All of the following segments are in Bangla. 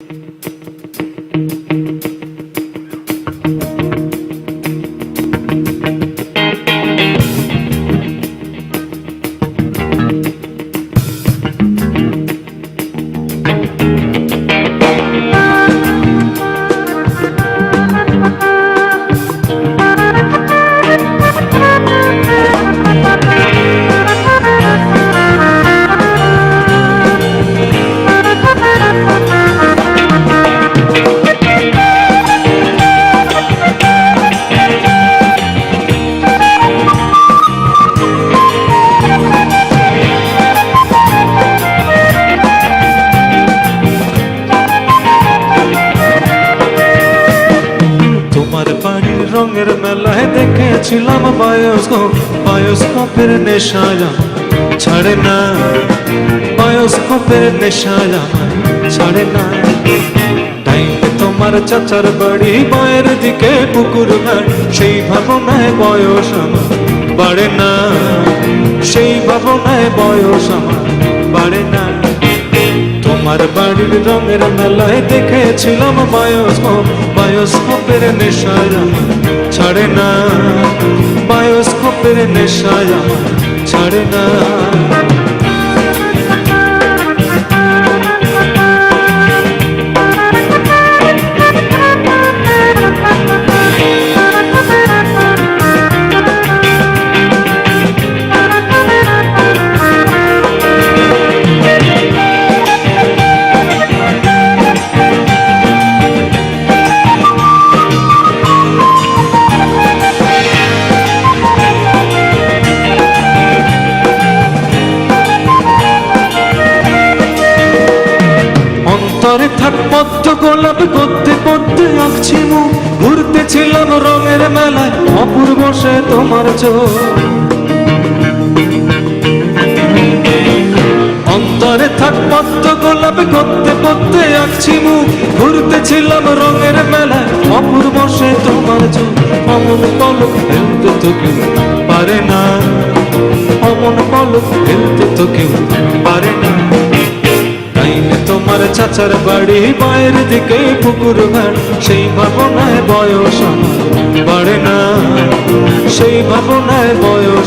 তোমার রঙের মেলায় দেখেছিলাম বায়োস্কোপ বায়োস্কোপের নেশায়। ছাড়ে না, বায়োস্কোপের নেশায়। ছাড়ে না। তোমার চাচার বাড়ি বয়ের দিকে পুকুর ঘাট সেই ভাবনায় বয়স আমার, বাড়ে না। সেই ভাবনায় বয়স আমার, বাড়ে না। তোমার বাড়ির রঙের মেলায় দেখেছিলাম বায়োস্কোপ, বায়োস্কোপের নেশায় আমার ছাড়ে না, বায়োস্কোপের নেশায় আমার ছাড়ে না। অন্তরে থাক পদ্ম গোলাপ করতে করতে আঁকছি মুখ। ঘুরতেছিলাম রঙের মেলায়, অপূর্ব সে তোমার চোখ। অন্তরে থাক পদ্ম গোলাপ করতে করতে আঁকছি মুখ। ঘুরতেছিলাম রঙের মেলায়, অপূর্ব সে তোমার চোখ। অমন পলক ফেলতে তো কেউ পারে না। অমন পলক ফেলতে তো কেউ পারে না। চাচার বাড়ি বাইরের দিকে পুকুর ঘাট সেই ভাবনায় বয়স বাড়ে না। সেই ভাবনায় বয়স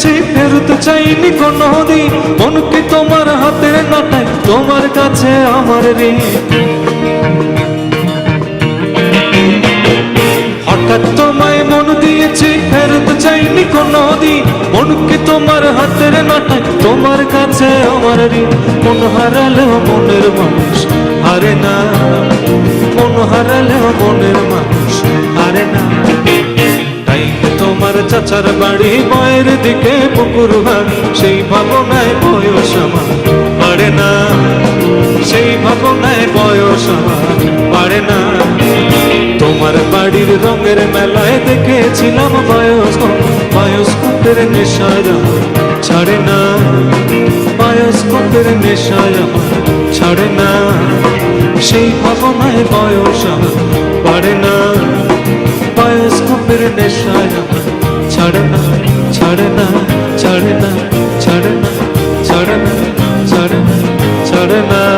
দিয়েছি ফেরত চাইনি কোনো দিন মনকে তোমার হাতের নাটায় তোমার কাছে আমার রে হঠাৎ তোমায় মন দিয়েছি, ফেরত চাইনি কোনো দিন মনকে তোমার হাতের নাটায় তোমার কাছে আমার রে মন হারালেও মনের মানুষ হারে না। মন হারালেও মনের মানুষ হারে না। তোমার চাচার বাড়ি বয়ের দিকে পুকুর ভাগ। সেই ভাবনায় বয়স আমার, পারে না। সেই ভাবনায় বয়স আমার, পারে না। তোমার বাড়ির রঙের মেলায় দেখেছিলাম বয়স বয়স্কদের নেশায় আমার, ছাড়ে না। বয়স্কদের নেশায় আমার, ছাড়ে না। সেই ভাবনায় বয়স আমার, পারে না। বায়োস্কোপের নেশায় আমার। ছাড়ে না ছাড়ে না ছাড়ে না ছাড়ে না ছাড়ে না ছাড়ে না ছাড়ে না